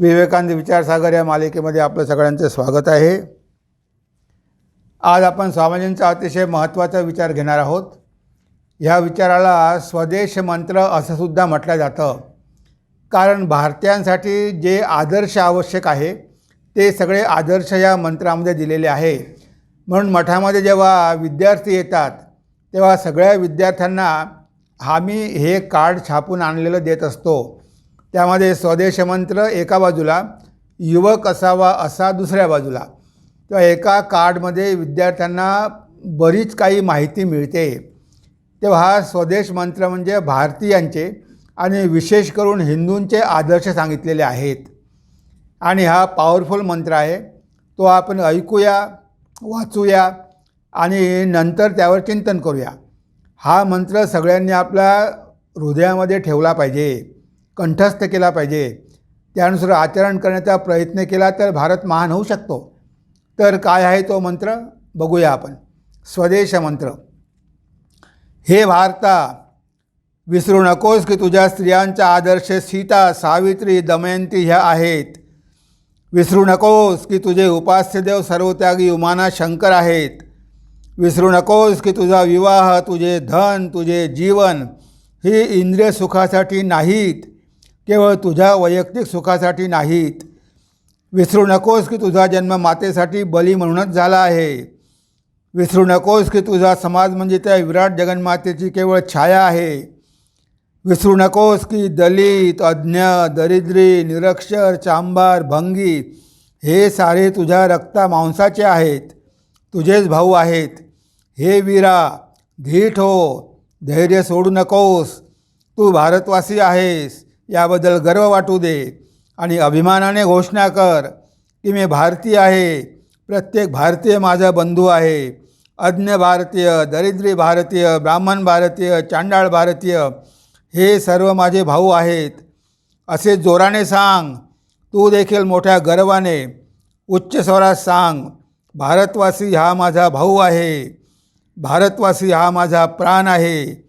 विवेकानंद विचारसागर या मालिकेमध्ये आपलं सगळ्यांचं स्वागत आहे. आज आपण स्वामीजींचा अतिशय महत्त्वाचा विचार घेणार आहोत. ह्या विचाराला स्वदेश मंत्र असं सुद्धा म्हटलं जातं. कारण भारतीयांसाठी जे आदर्श आवश्यक आहे ते सगळे आदर्श या मंत्रामध्ये दिलेले आहे. म्हणून मठामध्ये जेव्हा विद्यार्थी येतात तेव्हा सगळ्या विद्यार्थ्यांना आम्ही हे कार्ड छापून आणलेलं देत असतो. त्यामध्ये स्वदेश मंत्र एका बाजूला युवक असावा असा दुसऱ्या बाजूला. तेव्हा एका कार्डमध्ये विद्यार्थ्यांना बरीच काही माहिती मिळते. तेव्हा हा स्वदेश मंत्र म्हणजे भारतीयांचे आणि विशेष करून हिंदूंचे आदर्श सांगितलेले आहेत. आणि हा पॉवरफुल मंत्र आहे. तो आपण ऐकूया वाचूया आणि नंतर त्यावर चिंतन करूया. हा मंत्र सगळ्यांनी आपल्या हृदयामध्ये ठेवला पाहिजे. कंठस्थ केला पाहिजे. त्यानुसार आचरण करण्याचा प्रयत्न केला तर भारत महान होऊ शकतो. तर काय आहे तो मंत्र? बघूया आपण. स्वदेश मंत्र. हे भारता विसरू नकोस की तुझ्या स्त्रियांचा आदर्श सीता सावित्री दमयंती ह्या आहेत. विसरू नकोस की तुझे उपास्यदेव सर्वत्यागी उमाना शंकर आहेत. विसरू नकोस की तुझा विवाह तुझे धन तुझे जीवन ही इंद्रिय सुखासाठी नाहीत. केवळ तुझ्या वैयक्तिक सुखासाठी नाहीत. विसरू नकोस की तुझा जन्म मातेसाठी बली म्हणूनच झाला आहे. विसरू नकोस की तुझा समाज म्हणजे त्या विराट जगन्मातेची केवळ छाया आहे. विसरू नकोस की दलित अज्ञ दरिद्री निरक्षर चांबार भंगी हे सारे तुझ्या रक्ता मांसाचे आहेत. तुझेच भाऊ आहेत. हे वीरा धीट हो धैर्य सोडू नकोस. तू भारतवासी आहेस. याबद्दल गर्व वाटू दे आणि अभिमानाने घोषणा कर की मी भारतीय आहे. प्रत्येक भारतीय माझा बंधू आहे. अज्ञ भारतीय दरिद्री भारतीय ब्राह्मण भारतीय चांडाळ भारतीय हे सर्व माझे भाऊ आहेत. असे जोराने सांग. तू देखील मोठ्या गर्वाने उच्च स्वरात सांग. भारतवासी हा माझा भाऊ आहे. भारतवासी हा माझा प्राण आहे.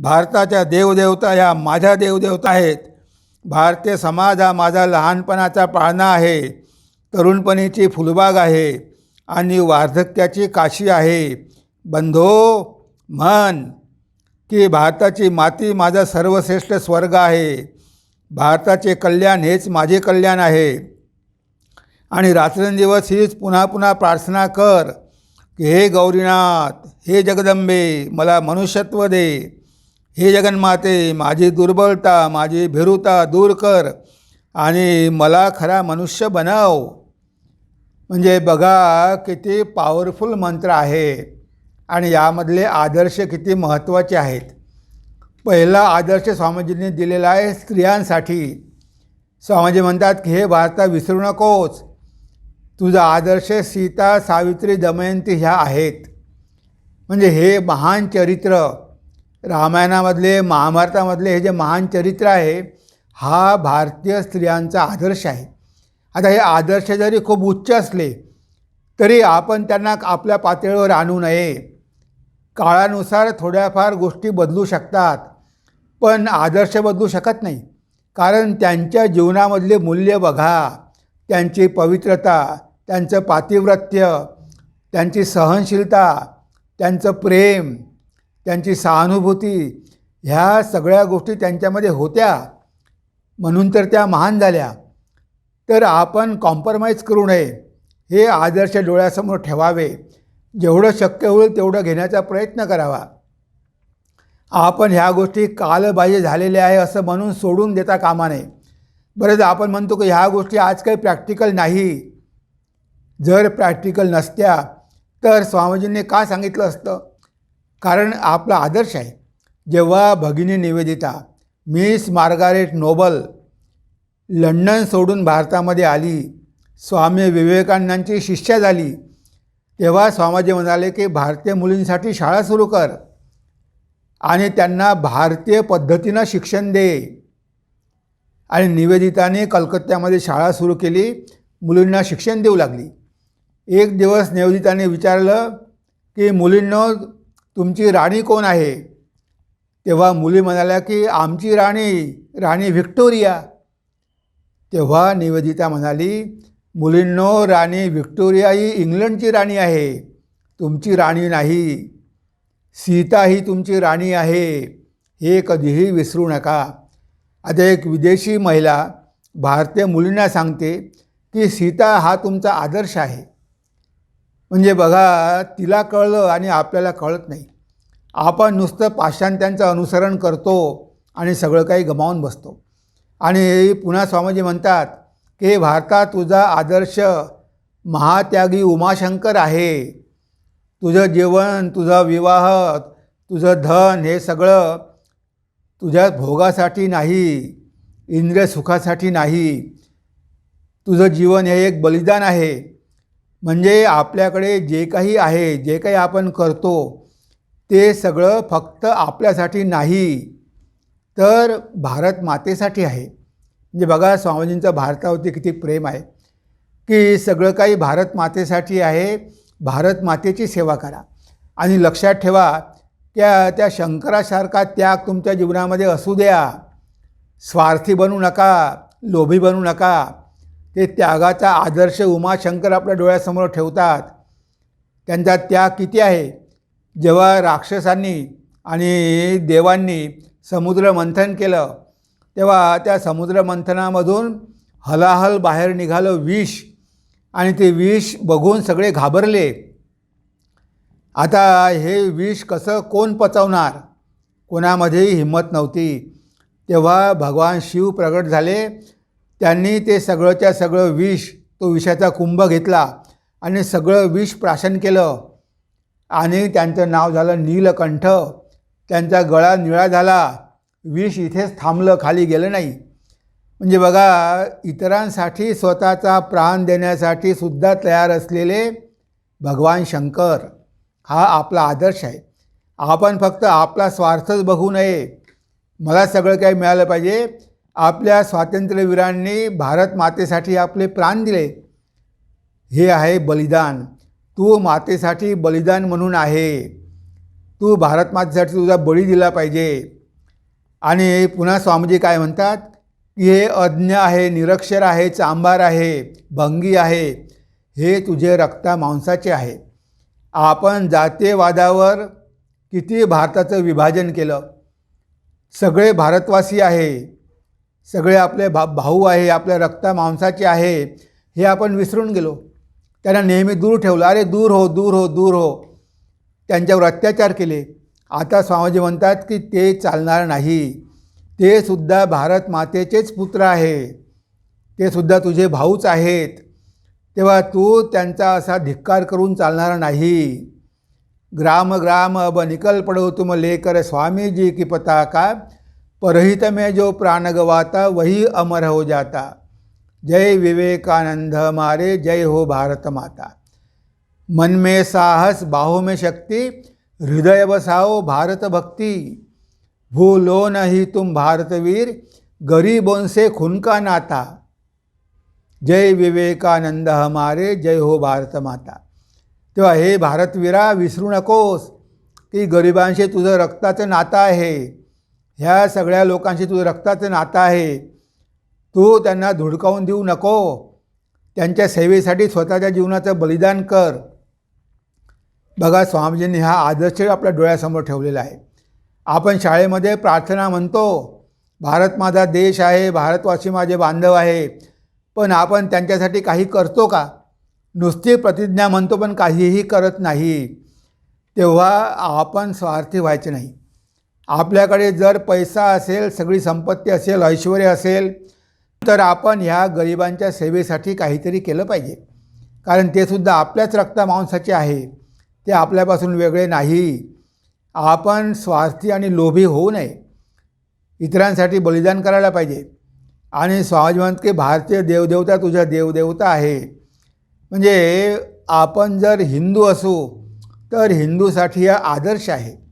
भारताच्या देवदेवता ह्या माझ्या देवदेवता आहेत. भारतीय समाज हा माझा लहानपणाचा पाळणा आहे. तरुणपणीची फुलबाग आहे आणि वार्धक्याची काशी आहे. बंधो म्हण की भारताची माती माझा सर्वश्रेष्ठ स्वर्ग आहे. भारताचे कल्याण हेच माझे कल्याण आहे. आणि रात्रंदिवस हीच पुन्हा पुन्हा प्रार्थना कर. की हे गौरीनाथ हे जगदंबे मला मनुष्यत्व दे. हे जगन्माते माझी दुर्बलता माझी भिरुता दूर कर आणि मला खरा मनुष्य बनव. म्हणजे बघा किती पॉवरफुल मंत्र आहे आणि यामधले आदर्श किती महत्त्वाचे आहेत. पहिला आदर्श स्वामीजींनी दिलेला आहे स्त्रियांसाठी. स्वामीजी म्हणतात की हे भारता विसरू नकोस. तुझा आदर्श सीता सावित्री दमयंती ह्या आहेत. म्हणजे हे महान चरित्र रामायणामधले महाभारतामधले हे जे महान चरित्र आहे हा भारतीय स्त्रियांचा आदर्श आहे. आता हे आदर्श जरी खूप उच्च असले तरी आपण त्यांना आपल्या पातळीवर आणू नये. काळानुसार थोड्याफार गोष्टी बदलू शकतात पण आदर्श बदलू शकत नाही. कारण त्यांच्या जीवनामधले मूल्य बघा त्यांची पवित्रता त्यांचं पातिव्रत्य त्यांची सहनशीलता त्यांचं प्रेम त्यांची सहानुभूती ह्या सगळ्या गोष्टी त्यांच्यामध्ये होत्या. म्हणून तर त्या महान झाल्या. तर आपण कॉम्प्रमाइज करू नये. हे आदर्श डोळ्यासमोर ठेवावे. जेवढं शक्य होईल तेवढं घेण्याचा प्रयत्न करावा. आपण ह्या गोष्टी कालबाह्य झालेल्या आहे असं म्हणून सोडून देता कामा नये. बरेच आपण म्हणतो की ह्या गोष्टी आज काही प्रॅक्टिकल नाही. जर प्रॅक्टिकल नसत्या तर स्वामीजींनी का सांगितलं असतं? कारण आपला आदर्श आहे. जेव्हा भगिनी Nivedita miss Margaret Noble London सोडून भारतामध्ये आली स्वामी विवेकानंदांची शिष्या झाली तेव्हा स्वामीजी म्हणाले की भारतीय मुलींसाठी शाळा सुरू कर आणि त्यांना भारतीय पद्धतीनं शिक्षण दे. आणि निवेदिताने कलकत्त्यामध्ये शाळा सुरू केली मुलींना शिक्षण देऊ लागली. एक दिवस निवेदिताने विचारलं की मुलींनो तुमची राणी कोण आहे? तेव्हा मुली म्हणाल्या की आमची राणी राणी व्हिक्टोरिया. तेव्हा निवेदिता म्हणाली मुलींनो राणी व्हिक्टोरिया ही इंग्लंडची राणी आहे. तुमची राणी नाही. सीता ही तुमची राणी आहे. हे कधीही विसरू नका. आता एक विदेशी महिला भारतीय मुलींना सांगते की सीता हा तुमचा आदर्श आहे. म्हणजे बघा तिला कळलं आणि आपल्याला कळत नाही. आपण नुसतं पाश्चात्यांचं अनुसरण करतो आणि सगळं काही गमावून बसतो. आणि पुन्हा स्वामीजी म्हणतात की भारतात तुझा आदर्श महात्यागी उमाशंकर आहे. तुझं जेवण तुझा विवाह तुझं धन हे सगळं तुझ्या भोगासाठी नाही इंद्रिय सुखासाठी नाही. तुझं जीवन हे एक बलिदान आहे. म्हणजे आपल्याकडे जे काही आहे जे काही आपण करतो ते सगळं फक्त आपल्यासाठी नाही तर भारत मातेसाठी आहे. म्हणजे बघा स्वामीजींचं भारतावरती किती प्रेम आहे की सगळं काही भारत मातेसाठी आहे. भारत मातेची सेवा करा. आणि लक्षात ठेवा त्या त्या शंकरासारखा त्याग तुमच्या जीवनामध्ये असू द्या. स्वार्थी बनू नका लोभी बनू नका. ते त्यागाचा आदर्श उमाशंकर आपल्या डोळ्यासमोर ठेवतात. त्यांचा त्याग किती आहे? जेव्हा राक्षसांनी आणि देवांनी समुद्र मंथन केलं तेव्हा त्या समुद्र मंथनामधून हलाहल बाहेर निघालं विष आणि ते विष बघून सगळे घाबरले. आता हे विष कसं कोण पचवणार? कोणामध्येही हिंमत नव्हती. तेव्हा भगवान शिव प्रगट झाले त्यांनी ते सगळंच्या सगळं विष तो विषाचा कुंभ घेतला आणि सगळं विष प्राशन केलं. आणि त्यांचं नाव झालं नीलकंठ. त्यांचा गळा निळा झाला. विष इथेच थांबलं खाली गेलं नाही. म्हणजे बघा इतरांसाठी स्वतःचा प्राण देण्यासाठी सुद्धा तयार असलेले भगवान शंकर हा आपला आदर्श आहे. आपण फक्त आपला स्वार्थच बघू नये. मला सगळं काही मिळालं पाहिजे. आपल्या स्वातंत्र्यवीरांनी भारत मातेसाठी आपले प्राण दिले. हे आहे बलिदान. तू मातेसाठी बलिदान म्हणून आहे. तू भारत मातेसाठी तुझा बळी दिला पाहिजे. आणि पुन्हा स्वामीजी काय म्हणतात? की हे अज्ञ आहे निरक्षर आहे चांबार आहे भंगी आहे. हे तुझे रक्ता मांसाचे आहे. आपण जातीयवादावर किती भारताचं विभाजन केलं. सगळे भारतवासी आहे. सगळे आपले भा भाऊ आहे आपल्या रक्ता मांसाचे आहे हे आपण विसरून गेलो. त्यांना नेहमी दूर ठेवलं अरे दूर हो दूर हो दूर हो. त्यांच्यावर अत्याचार केले. आता स्वामीजी म्हणतात की ते चालणार नाही. ते सुद्धा भारत मातेचेच पुत्र आहे. ते सुद्धा तुझे भाऊच आहेत. तेव्हा तू त्यांचा असा धिक्कार करून चालणार नाही. ग्राम ग्राम अब निकल पडो तुम लेकर स्वामीजी की पताका. परहित में जो प्राण गवाता वही अमर हो जाता। जय विवेकानंद हमारे जय हो भारत माता। मन में साहस बाहों में शक्ति हृदय बसाओ भारत भक्ति। भूलो नहीं तुम भारतवीर गरीबों से खून का नाता। जय विवेकानंद हमारे जय हो भारत माता। तेव्हा हे भारतवीरा विसरू नकोस की गरिबांशी तुझं रक्ताचं नातं आहे। ह्या सगळ्या लोकांशी तुझं रक्ताचं नातं आहे. तू त्यांना धुडकावून देऊ नको. त्यांच्या सेवेसाठी स्वतःच्या जीवनाचं बलिदान कर. बघा स्वामीजींनी हा आदर्श आपल्या डोळ्यासमोर ठेवलेला आहे. आपण शाळेमध्ये प्रार्थना म्हणतो भारत माझा देश आहे भारतवासी माझे बांधव आहे. पण आपण त्यांच्यासाठी काही करतो का? नुसती प्रतिज्ञा म्हणतो पण काहीही करत नाही. तेव्हा आपण स्वार्थी व्हायचे नाही. आपल्याकडे जर पैसा असेल सगळी संपत्ती असेल ऐश्वर असेल तर आपण ह्या गरिबांच्या सेवेसाठी काहीतरी केलं पाहिजे. कारण ते सुद्धा आपल्याच रक्तमांसाचे आहे. ते आपल्यापासून वेगळे नाही. आपण स्वार्थी आणि लोभी होऊ नये. इतरांसाठी बलिदान करायला पाहिजे. आणि स्वामीजी की भारतीय देवदेवता तुझ्या देवदेवता आहे. म्हणजे आपण जर हिंदू असू तर हिंदूसाठी हा आदर्श आहे.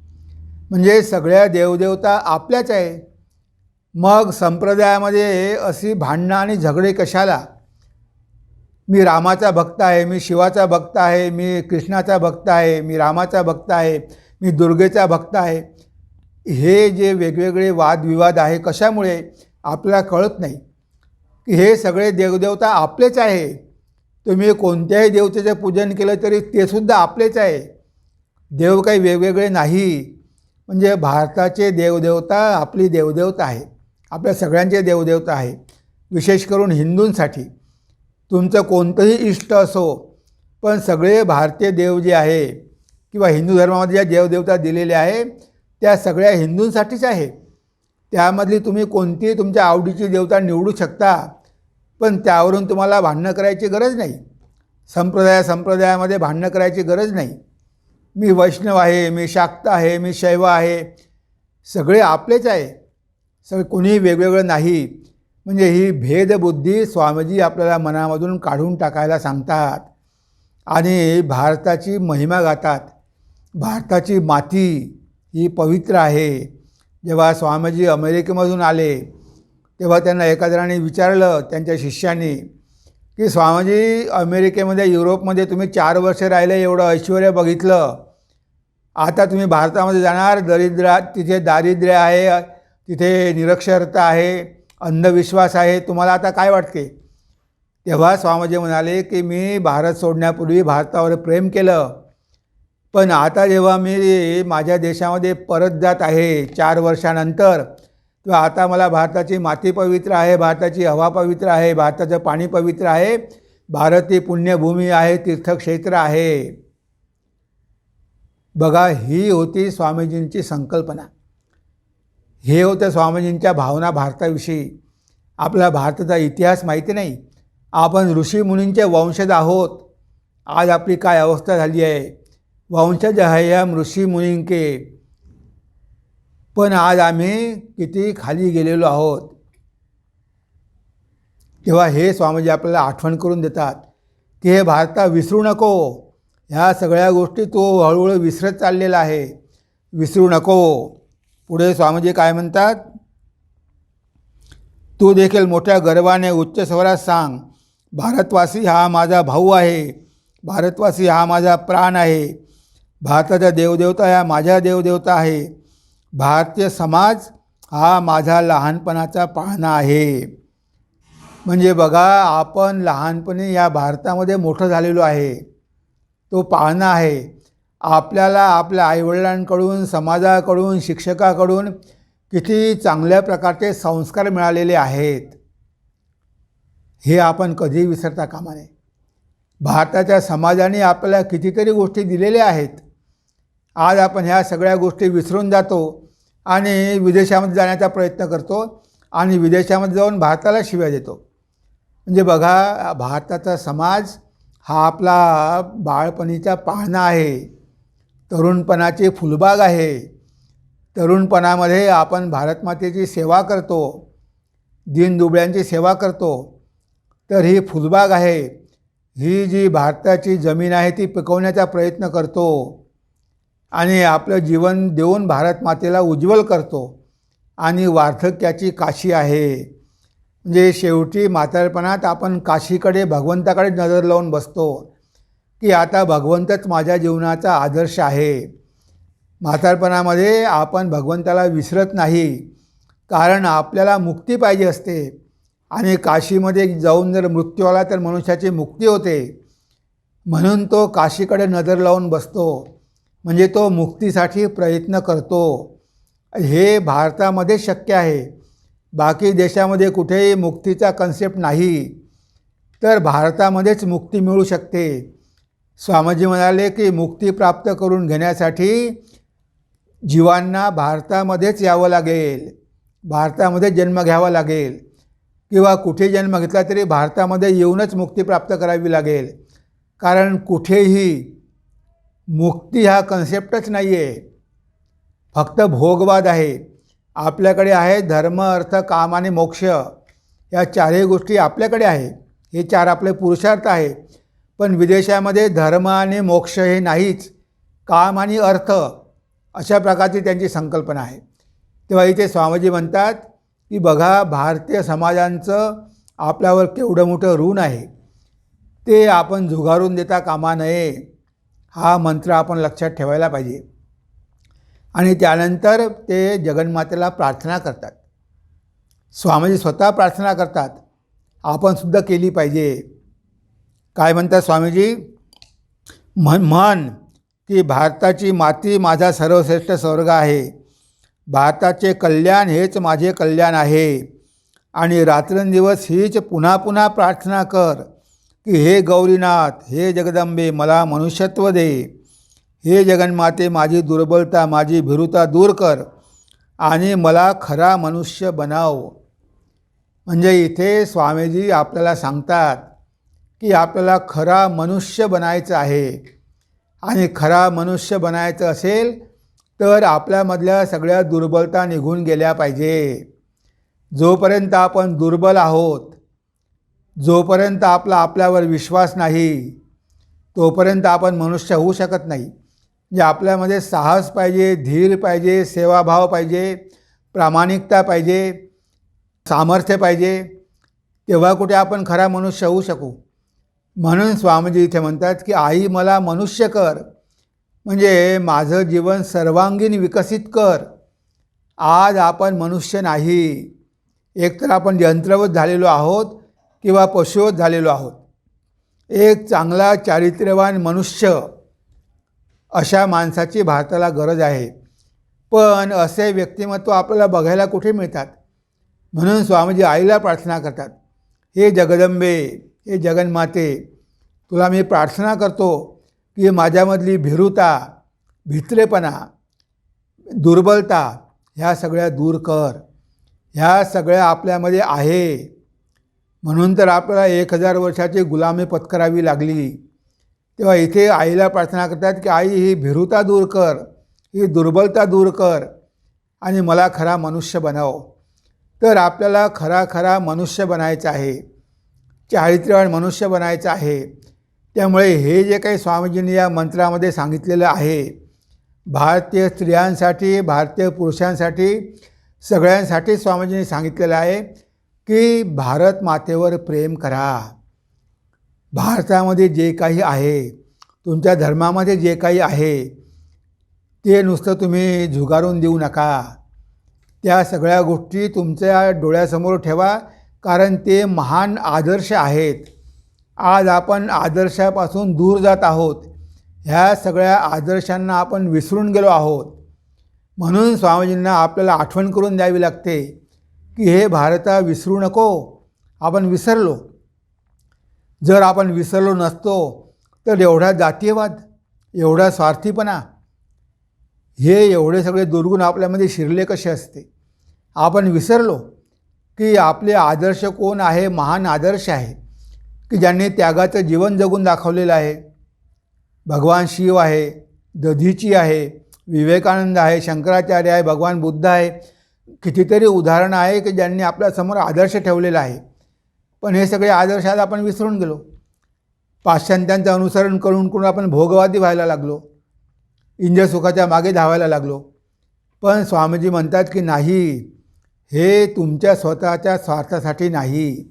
म्हणजे सगळ्या देवदेवता आपल्याच आहे. मग संप्रदायामध्ये अशी भांडणं आणि झगडे कशाला? मी रामाचा भक्त आहे मी शिवाचा भक्त आहे मी कृष्णाचा भक्त आहे मी रामाचा भक्त आहे मी दुर्गेचा भक्त आहे. हे जे वेगवेगळे वादविवाद आहे कशामुळे? आपल्याला कळत नाही. की हे सगळे देवदेवता आपलेच आहे. तुम्ही कोणत्याही देवतेचं पूजन केलं तरी ते सुद्धा आपलेच आहे. देव काही वेगवेगळे नाही. म्हणजे भारताचे देवदेवता आपली देवदेवता आहे आपल्या सगळ्यांचे देवदेवता आहे विशेष करून हिंदूंसाठी. तुमचं कोणतंही इष्ट असो पण सगळे भारतीय देव जे आहे किंवा हिंदू धर्मामध्ये ज्या देवदेवता दिलेल्या आहे त्या सगळ्या हिंदूंसाठीच आहे. त्यामधली तुम्ही कोणतीही तुमच्या आवडीची देवता निवडू शकता पण त्यावरून तुम्हाला भांडणं करायची गरज नाही. संप्रदाय संप्रदायामध्ये भांडणं करायची गरज नाही. मी वैष्णव आहे मी शाक्त आहे मी शैव आहे. सगळे आपलेच आहे. सगळे कोणीही वेगवेगळं नाही. म्हणजे ही भेदबुद्धी स्वामीजी आपल्याला मनामधून काढून टाकायला सांगतात आणि भारताची महिमा गातात. भारताची माती ही पवित्र आहे. जेव्हा स्वामीजी अमेरिकेमधून आले तेव्हा त्यांना एकाद्राने विचारलं त्यांच्या शिष्यांनी की स्वामीजी अमेरिकेमध्ये युरोपमध्ये तुम्ही चार वर्ष राहिले एवढं ऐश्वर बघितलं. आता तुम्ही भारतामध्ये जाणार दरिद्र तिथे दारिद्र्य आहे तिथे निरक्षरता आहे अंधविश्वास आहे तुम्हाला आता काय वाटते? तेव्हा स्वामीजी म्हणाले की मी भारत सोडण्यापूर्वी भारतावर प्रेम केलं. पण आता जेव्हा मी माझ्या देशामध्ये परत जात आहे चार वर्षानंतर तेव्हा आता मला भारताची माती पवित्र आहे भारताची हवा पवित्र आहे भारताचं पाणी पवित्र आहे भारत ही पुण्यभूमी आहे तीर्थक्षेत्र आहे. बघा ही होती स्वामीजींची संकल्पना. हे होत्या स्वामीजींच्या भावना भारताविषयी. आपला भारताचा इतिहास माहिती नाही. आपण ऋषीमुनींचे वंशज आहोत. आज आपली काय अवस्था झाली आहे? वंशज हयम ऋषीमुनींके पण आज आम्ही किती खाली गेलेलो आहोत? तेव्हा हे स्वामीजी आपल्याला आठवण करून देतात की हे भारता विसरू नको. ह्या सगळ्या गोष्टी तो हळूहळू विसरत चाललेला आहे. विसरू नको. पुढे स्वामीजी काय म्हणतात? तू देखील मोठ्या गर्वाने उच्च स्वरात सांग भारतवासी हा माझा भाऊ आहे. भारतवासी हा माझा प्राण आहे. भारताच्या देवदेवता ह्या माझ्या देवदेवता आहे. भारतीय समाज हा माझा लहानपणाचा पाळणा आहे. म्हणजे बघा आपण लहानपणी या भारतामध्ये मोठं झालेलो आहे. तो पाळणा आहे. आपल्याला आपल्या आईवडिलांकडून समाजाकडून शिक्षकाकडून किती चांगल्या प्रकारचे संस्कार मिळालेले आहेत हे आपण कधीही विसरता कामा नये. भारताच्या समाजाने आपल्याला कितीतरी गोष्टी दिलेल्या आहेत. आज आपण ह्या सगळ्या गोष्टी विसरून जातो आणि विदेशामध्ये जाण्याचा प्रयत्न करतो आणि विदेशामध्ये जाऊन भारताला शिव्या देतो. म्हणजे बघा भारताचा समाज हा आपला बाळपणीचा पाहणा आहे. तरुणपणाची फुलबाग आहे. तरुणपणामध्ये आपण भारतमातेची सेवा करतो. दीनदुबळ्यांची सेवा करतो. तर ही फुलबाग आहे. ही जी भारताची जमीन आहे ती पिकवण्याचा प्रयत्न करतो. आणि आपलं जीवन देऊन भारत मातेला उज्ज्वल करतो. आणि वार्धक्याची काशी आहे. म्हणजे शेवटी म्हातारपणात आपण काशीकडे भगवंताकडे नजर लावून बसतो की आता भगवंतच माझ्या जीवनाचा आदर्श आहे. म्हातारपणामध्ये आपण भगवंताला विसरत नाही कारण आपल्याला मुक्ती पाहिजे असते. आणि काशीमध्ये जाऊन जर मृत्यू आला तर मनुष्याची मुक्ती होते. म्हणून तो काशीकडे नजर लावून बसतो. म्हणजे तो मुक्तीसाठी प्रयत्न करतो. हे भारतामध्ये शक्य आहे. बाकी देशामध्ये कुठेही मुक्तीचा कन्सेप्ट नाही तर भारतामध्येच मुक्ती मिळू शकते. स्वामीजी म्हणाले की मुक्ती प्राप्त करून घेण्यासाठी जीवांना भारतामध्येच यावं लागेल. भारतामध्ये जन्म घ्यावा लागेल. किंवा कुठे जन्म घेतला तरी भारतामध्ये येऊनच मुक्ती प्राप्त करावी लागेल. कारण कुठेही मुक्ती हा कन्सेप्टच नाही आहे फक्त भोगवाद आहे. आपल्याकडे आहे धर्म अर्थ काम आणि मोक्ष. या चारही गोष्टी आपल्याकडे आहे हे चार आपले पुरुषार्थ आहे पण विदेशामध्ये धर्म आणि मोक्ष हे नाहीच. काम आणि अर्थ अशा प्रकारची त्यांची संकल्पना आहे. तेव्हा इथे स्वामीजी म्हणतात की बघा भारतीय समाजांचं आपल्यावर केवढं मोठं ऋण आहे. ते आपण झुगारून देता कामा नये. हा मंत्र आपण लक्षात ठेवायला पाहिजे. आणि त्यानंतर ते जगन्मातेला प्रार्थना करतात. स्वामीजी स्वतः प्रार्थना करतात. आपणसुद्धा केली पाहिजे. काय म्हणतात स्वामीजी? म्हण म्हण की भारताची माती माझा सर्वश्रेष्ठ स्वर्ग आहे. भारताचे कल्याण हेच माझे कल्याण आहे. आणि रात्रंदिवस हीच पुन्हा पुन्हा प्रार्थना कर की हे गौरीनाथ हे जगदंबे मला मनुष्यत्व दे. हे जगन्माते माझी दुर्बलता माझी भिरुता दूर कर आणि मला खरा मनुष्य बनाव. म्हणजे इथे स्वामीजी आपल्याला सांगतात की आपल्याला खरा मनुष्य बनायचं आहे. आणि खरा मनुष्य बनायचं असेल तर आपल्यामधल्या सगळ्या दुर्बलता निघून गेल्या पाहिजे. जोपर्यंत आपण दुर्बल आहोत जोपर्यंत आपला आपल्यावर विश्वास नाही तोपर्यंत आपण मनुष्य होऊ शकत नाही. म्हणजे आपल्यामध्ये साहस पाहिजे धीर पाहिजे सेवाभाव पाहिजे प्रामाणिकता पाहिजे सामर्थ्य पाहिजे तेव्हा कुठे आपण खरा मनुष्य होऊ शकू. म्हणून स्वामीजी इथे म्हणतात की आई मला मनुष्य कर म्हणजे माझं जीवन सर्वांगीण विकसित कर. आज आपण मनुष्य नाही. एकतर आपण यंत्रवत झालेलो आहोत किंवा पशुवत झालेलो आहोत. एक चांगला चारित्र्यवान मनुष्य अशा माणसाची भारताला गरज आहे. पण असे व्यक्तिमत्व आपल्याला बघायला कुठे मिळतात? म्हणून स्वामीजी आईला प्रार्थना करतात. हे जगदंबे हे जगन्माते तुला मी प्रार्थना करतो की माझ्यामधली भिरुता भित्रेपणा दुर्बलता ह्या सगळ्या दूर कर. ह्या सगळ्या आपल्यामध्ये आहे. म्हणून तर आपल्याला एक हजार वर्षाची गुलामी पत्करावी लागली. तेव्हा इथे आईला प्रार्थना करतात की आई ही भिरुता दूर कर ही दुर्बलता दूर कर आणि मला खरा मनुष्य बनव. तर आपल्याला खरा खरा मनुष्य बनायचं आहे चारित्र्यवान मनुष्य बनायचं आहे. त्यामुळे हे जे काही स्वामीजींनी या मंत्रामध्ये सांगितलेलं आहे भारतीय स्त्रियांसाठी भारतीय पुरुषांसाठी सगळ्यांसाठी स्वामीजींनी सांगितलेलं आहे की भारत मातेवर प्रेम करा. भारतामध्ये जे काही आहे तुमच्या धर्मामध्ये जे काही आहे ते नुसतं तुम्ही झुगारून देऊ नका. त्या सगळ्या गोष्टी तुमच्या डोळ्यासमोर ठेवा कारण ते महान आदर्श आहेत. आज आपण आदर्शापासून दूर जात आहोत. ह्या सगळ्या आदर्शांना आपण विसरून गेलो आहोत. म्हणून स्वामीजींना आपल्याला आठवण करून द्यावी लागते की हे भारता विसरू नको. आपण विसरलो. जर आपण विसरलो नसतो तर एवढा जातीयवाद एवढा स्वार्थीपणा हे एवढे सगळे दुर्गुण आपल्यामध्ये शिरले कसे असते? आपण विसरलो की आपले आदर्श कोण आहे महान आदर्श आहे की ज्यांनी त्यागाचं जीवन जगून दाखवलेलं आहे? भगवान शिव आहे दधीची आहे विवेकानंद आहे शंकराचार्य आहे भगवान बुद्ध आहे. कितीतरी उदाहरणं आहे की ज्यांनी आपल्यासमोर आदर्श ठेवलेला आहे. पण हे सगळे आदर्श आज आपण विसरून गेलो. पाश्चात्यांचं अनुसरण करून करून आपण भोगवादी व्हायला लागलो. इंद्रसुखाच्या मागे धावायला लागलो. पण स्वामीजी म्हणतात की नाही हे तुमच्या स्वतःच्या स्वार्थासाठी नाही.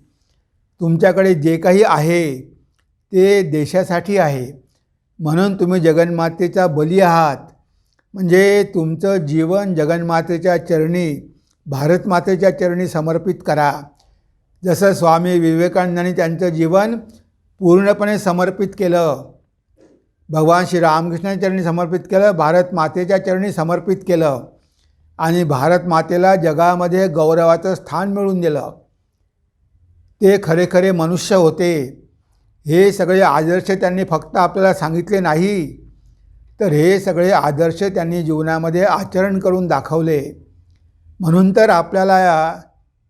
तुमच्याकडे जे काही आहे ते देशासाठी आहे. म्हणून तुम्ही जगन्मातेचा बली आहात. म्हणजे तुमचं जीवन जगन्मातेच्या चरणी भारतमातेच्या चरणी समर्पित करा. जसं स्वामी विवेकानंदांनी त्यांचं जीवन पूर्णपणे समर्पित केलं भगवान श्री रामकृष्णाच्या चरणी समर्पित केलं भारत मातेच्या चरणी समर्पित केलं आणि भारत मातेला जगामध्ये गौरवाचं स्थान मिळवून दिलं. ते खरे खरे मनुष्य होते. हे सगळे आदर्श त्यांनी फक्त आपल्याला सांगितले नाही तर हे सगळे आदर्श त्यांनी जीवनामध्ये आचरण करून दाखवले. म्हणून तर आपल्याला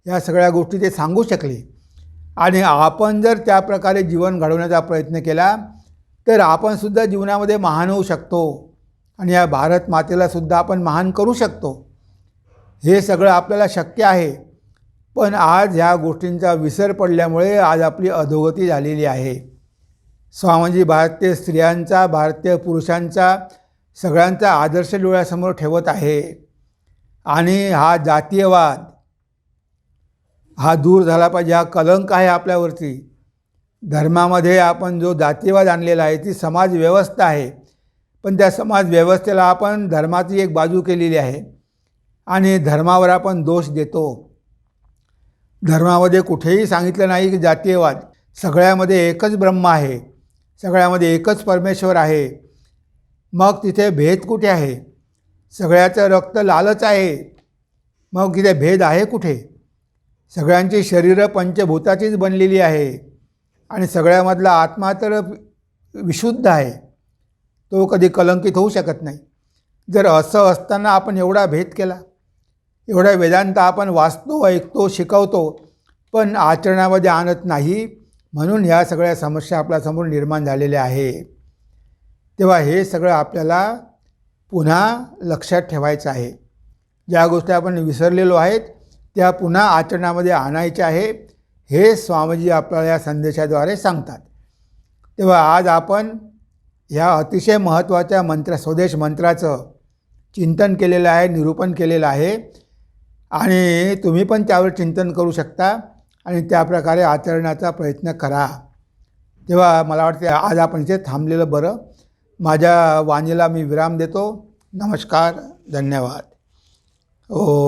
या सगळ्या गोष्टी ते सांगू शकले. आणि आपण जर त्या प्रकारे जीवन घडवण्याचा प्रयत्न केला तर आपणसुद्धा जीवनामध्ये महान होऊ शकतो. आणि या भारत मातेलासुद्धा आपण महान करू शकतो. हे सगळं आपल्याला शक्य आहे. पण आज ह्या गोष्टींचा विसर पडल्यामुळे आज आपली अधोगती झालेली आहे. स्वामीजी भारतीय स्त्रियांचा भारतीय पुरुषांचा सगळ्यांचा आदर्श डोळ्यासमोर ठेवत आहे. आणि हा जातीयवाद हा दूर झाला पाहिजे हा कलंक आहे आपल्यावरती. धर्मामध्ये आपण जो जातीवाद आणलेला आहे ती समाज व्यवस्था आहे. पण त्या समाज व्यवस्थेला आपण धर्माची एक बाजू केलेली आहे. आणि धर्मावर आपण दोष देतो. धर्मामध्ये कुठेही सांगितलं नाही की जातीयवाद. सगळ्यामध्ये एकच ब्रह्म आहे. सगळ्यामध्ये एकच परमेश्वर आहे. मग तिथे भेद कुठे आहे? सगळ्याचं रक्त लालच आहे. मग तिथे भेद आहे कुठे? सगळ्यांची शरीरं पंचभूताचीच बनलेली आहे आणि सगळ्यामधला आत्मा तर विशुद्ध आहे. तो कधी कलंकित होऊ शकत नाही. जर असं असताना आपण एवढा भेद केला एवढा वेदांत आपण वाचतो ऐकतो शिकवतो पण आचरणामध्ये आणत नाही म्हणून ह्या सगळ्या समस्या आपल्यासमोर निर्माण झालेल्या आहे. तेव्हा हे सगळं आपल्याला पुन्हा लक्षात ठेवायचं आहे. ज्या गोष्टी आपण विसरलेलो आहेत त्या पुन्हा आचरणामध्ये आणायच्या आहे हे स्वामीजी आपल्याला या संदेशाद्वारे सांगतात. तेव्हा आज आपण ह्या अतिशय महत्त्वाच्या मंत्र स्वदेश मंत्राचं चिंतन केलेलं आहे निरूपण केलेलं आहे. आणि तुम्ही पण त्यावर चिंतन करू शकता आणि त्याप्रकारे आचरणाचा प्रयत्न करा. तेव्हा मला वाटते आज आपण इथे थांबलेलं बरं. माझ्या वाणीला मी विराम देतो. नमस्कार धन्यवाद. ओ